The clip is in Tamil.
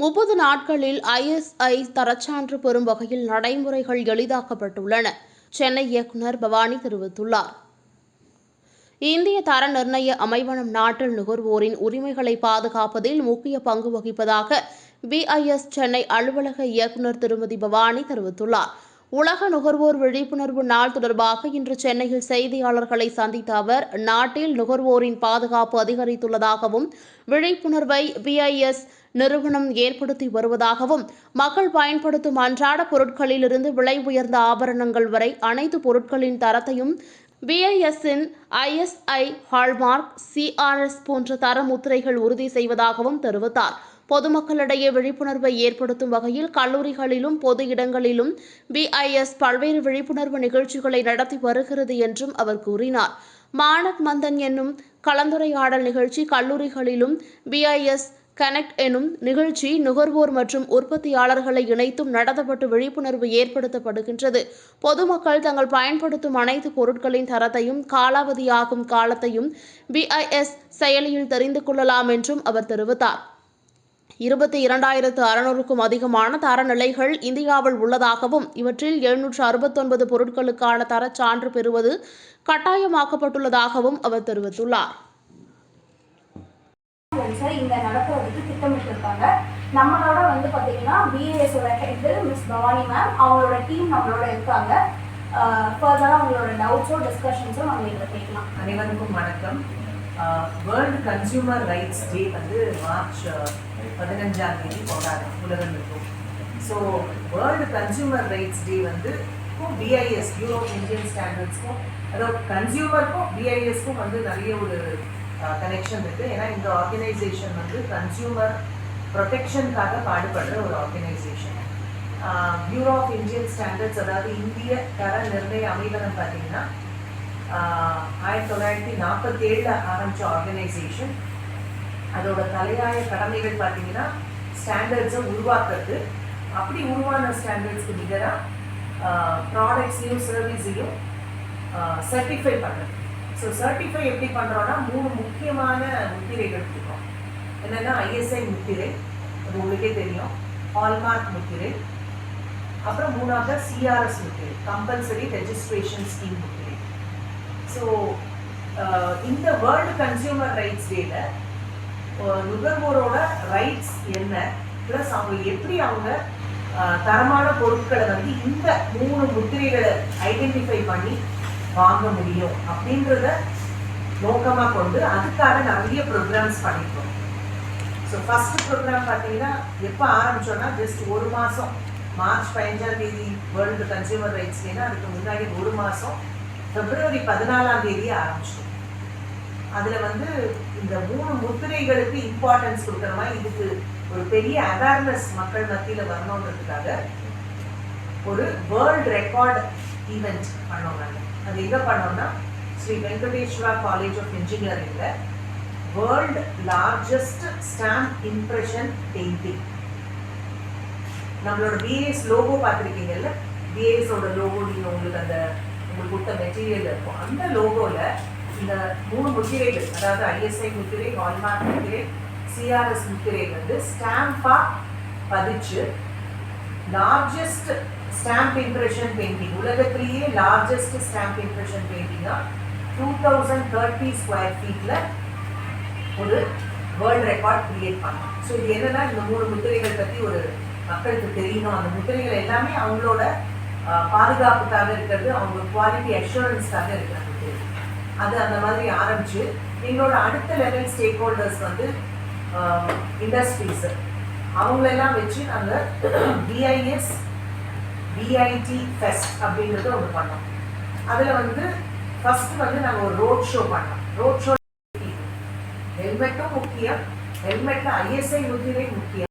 முப்பது நாட்களில் ஐஎஸ்ஐ தரச்சான்று பெறும் வகையில் நடைமுறைகள் எளிதாக்கப்பட்டுள்ளன சென்னை இயக்குநர் பவானி தெரிவித்துள்ளார். இந்திய தர நிர்ணய அமைவனம் நாட்டில் நுகர்வோரின் உரிமைகளை பாதுகாப்பதில் முக்கிய பங்கு வகிப்பதாக பிஐஎஸ் சென்னை அலுவலக இயக்குநர் திருமதி பவானி தெரிவித்துள்ளார். உலக நுகர்வோர் விழிப்புணர்வு நாள் தொடர்பாக இன்று சென்னையில் செய்தியாளர்களை சந்தித்த அவர் நாட்டில் நுகர்வோரின் பாதுகாப்பு அதிகரித்துள்ளதாகவும் விழிப்புணர்வை பிஐஎஸ் நிறுவனம் ஏற்படுத்தி வருவதாகவும் மக்கள் பயன்படுத்தும் அன்றாட பொருட்களிலிருந்து விலை உயர்ந்த ஆபரணங்கள் வரை அனைத்து பொருட்களின் தரத்தையும் பிஐஎஸ்இன் ஐஎஸ்ஐ ஹால்மார்க் சிஆர்எஸ் போன்ற தர முத்திரைகள் உறுதி செய்வதாகவும் தெரிவித்தார். பொதுமக்களிடையே விழிப்புணர்வை ஏற்படுத்தும் வகையில் கல்லூரிகளிலும் பொது இடங்களிலும் பிஐஎஸ் பல்வேறு விழிப்புணர்வு நிகழ்ச்சிகளை நடத்தி வருகிறது என்றும் அவர் கூறினார். மானக் மந்தன் என்னும் கலந்துரையாடல் நிகழ்ச்சி கல்லூரிகளிலும் பிஐஎஸ் கனெக்ட் எனும் நிகழ்ச்சி நுகர்வோர் மற்றும் உற்பத்தியாளர்களை இணைத்தும் நடத்தப்பட்டு விழிப்புணர்வு ஏற்படுத்தப்படுகின்றது. பொதுமக்கள் தங்கள் பயன்படுத்தும் அனைத்து பொருட்களின் தரத்தையும் காலாவதியாகும் காலத்தையும் பிஐஎஸ் செயலியில் தெரிந்து கொள்ளலாம் என்றும் அவர் தெரிவித்தார். இருபத்தி இரண்டாயிரத்து அறுநூறுக்கும் அதிகமான தரநிலைகள் இந்தியாவில் உள்ளதாகவும் இவற்றில் எழுநூற்று அறுபத்தொன்பது பொருட்களுக்கான தரச் சான்று பெறுவது கட்டாயமாக்கப்பட்டுள்ளதாகவும் அவர் தெரிவித்துள்ளார். நடத்துறதுக்கு திட்டமிட்டிருக்காங்க. நம்மளோட வந்து பார்த்தீங்கன்னா பிஏஎஸோட ஹெட்டு மிஸ் பவானி மேம் அவங்களோட டீம் நம்மளோட இருக்காங்க. ஃபர்தராக அவங்களோட டவுட்ஸோ டிஸ்கஷன்ஸோ நம்ம இதில் கேட்கலாம். அனைவருக்கும் வணக்கம். வேர்ல்டு கன்சியூமர் ரைட்ஸ் டே வந்து மார்ச் பதினஞ்சாம் தேதி கொண்டாடும் உலகம் இருக்கும் so world consumer rights day வந்து பிஐஎஸ் யூரோ இந்தியன் ஸ்டாண்டர்ட்ஸ்க்கும் அதாவது கன்சியூமருக்கும் பிஐஎஸ்க்கும் வந்து நிறைய ஒரு கனெக்ஷன் இருக்குது ஏன்னா இந்த ஆர்கனைசேஷன் வந்து கன்சியூமர் ப்ரொடெக்ஷனுக்காக பாடுபடுற ஒரு organisation bureau of Indian standards அதாவது இந்திய தர நிர்ணய அமைவனம் பார்த்தீங்கன்னா ஆயிரத்தி தொள்ளாயிரத்தி நாற்பத்தி ஏழில் ஆரம்பித்த ஆர்கனைசேஷன் அதோட தலையாய கடமைகள் பார்த்தீங்கன்னா ஸ்டாண்டர்ட்ஸை உருவாக்குறது. அப்படி உருவான ஸ்டாண்டர்ட்ஸ்க்கு நிகராக ப்ராடக்ட்ஸையும் சர்வீஸையும் சர்டிஃபை பண்ணுறது ஸோ சர்டிஃபை எப்படி பண்ணுறோன்னா மூணு முக்கியமான முத்திரைகள் எடுத்துக்கிறோம் என்னென்னா ஐஎஸ்ஐ முத்திரை அது உங்களுக்கே தெரியும். ஹால்மார்க் முத்திரை. அப்புறம் மூணாவது சிஆர்எஸ் முத்திரை. கம்பல்சரி ரெஜிஸ்ட்ரேஷன் ஸ்கீம் முத்திரை. ஸோ இந்த வேர்ல்டு கன்சியூமர் ரைட்ஸ் டேல நுகர்வோரோட ரைட்ஸ் என்ன? ப்ளஸ் அவங்க எப்படி அவங்க தரமான பொருட்களை வந்து இந்த மூணு முத்திரைகளை ஐடென்டிஃபை பண்ணி வாங்க முடியும் அப்படின்றத நோக்கமாக கொண்டு அதுக்காக நிறைய ப்ரோக்ராம்ஸ் பண்ணியிருக்கோம் ஸோ ஃபர்ஸ்ட் ப்ரோக்ராம் பார்த்தீங்கன்னா எப்போ ஆரம்பிச்சோன்னா ஜஸ்ட் ஒரு மாதம் மார்ச் பதினஞ்சாம் தேதி வேர்ல்டு கன்சியூமர் ரைட்ஸ் டேனா அதுக்கு முன்னாடி ஒரு மாதம் பிப்ரவரி பதினாலாம் தேதி ஆரம்பிச்சோம் அதில் வந்து இந்த மூணு முத்திரைகளுக்கு இம்பார்ட்டன்ஸ் கொடுக்குற மாதிரி இதுக்கு ஒரு பெரிய அவேர்னஸ் மக்கள் மத்தியில் வரணுன்றதுக்காக ஒரு வேர்ல்ட் ரெக்கார்ட் ஈவெண்ட் பண்ணோம் நாங்கள் அது எங்கே பண்ணோம்னா Sri Venkateswara college of இன்ஜினியரிங்கில் world largest stamp impression painting நம்மளோட பிஏஎஸ் லோகோ பார்த்துருக்கீங்கல்ல? பிஏஎஸோட லோகோ நீங்கள் உங்களுக்கு அந்த உங்களுக்கு கொடுத்த மெட்டீரியல் இருக்கும். அந்த லோகோவில் இந்த மூணு முத்திரைகள் அதாவது ஐஎஸ்ஐ முத்திரை ஹால்மார்க் முத்திரை சிஆர்எஸ் முத்திரை வந்து ஸ்டாம்பாக பதிச்சு லார்ஜஸ்ட் ஸ்டாம்ப் இம்ப்ரெஷன் பெயிண்டிங் உலகத்திலேயே லார்ஜஸ்ட் ஸ்டாம்ப் இம்ப்ரெஷன் பெயிண்டிங்காக டூ தௌசண்ட் தேர்ட்டி ஸ்கொயர் ஃபீட்டில் ஒரு வேர்ல்ட் ரெக்கார்ட் கிரியேட் பண்ணோம். ஸோ இது என்னன்னா இந்த மூணு முத்திரைகள் பற்றி ஒரு மக்களுக்கு தெரியணும் அந்த முத்திரைகள் எல்லாமே அவங்களோட பாதுகாப்புக்காக இருக்கிறது அவங்க குவாலிட்டி அஷூரன்ஸ்க்காக இருக்கிறது. அது அந்த மாதிரி ஆரம்பிச்சு எங்களோட அடுத்த லெவல் ஸ்டேக் ஹோல்டர்ஸ் வந்து இண்டஸ்ட்ரீஸ் அவங்களெல்லாம் வச்சு நாங்கள் பிஐஎஸ் பிஐடி ஃபெஸ்ட் அப்படின்றத ஒன்று பண்ணோம். அதில் வந்து ஃபஸ்ட்டு வந்து நாங்கள் ஒரு ரோட் ஷோ பண்ணோம். ரோட் ஷோ ஹெல்மெட்டும் முக்கியம் ஹெல்மெட்டில் ஐஎஸ்ஐ முத்திரை முக்கியம்.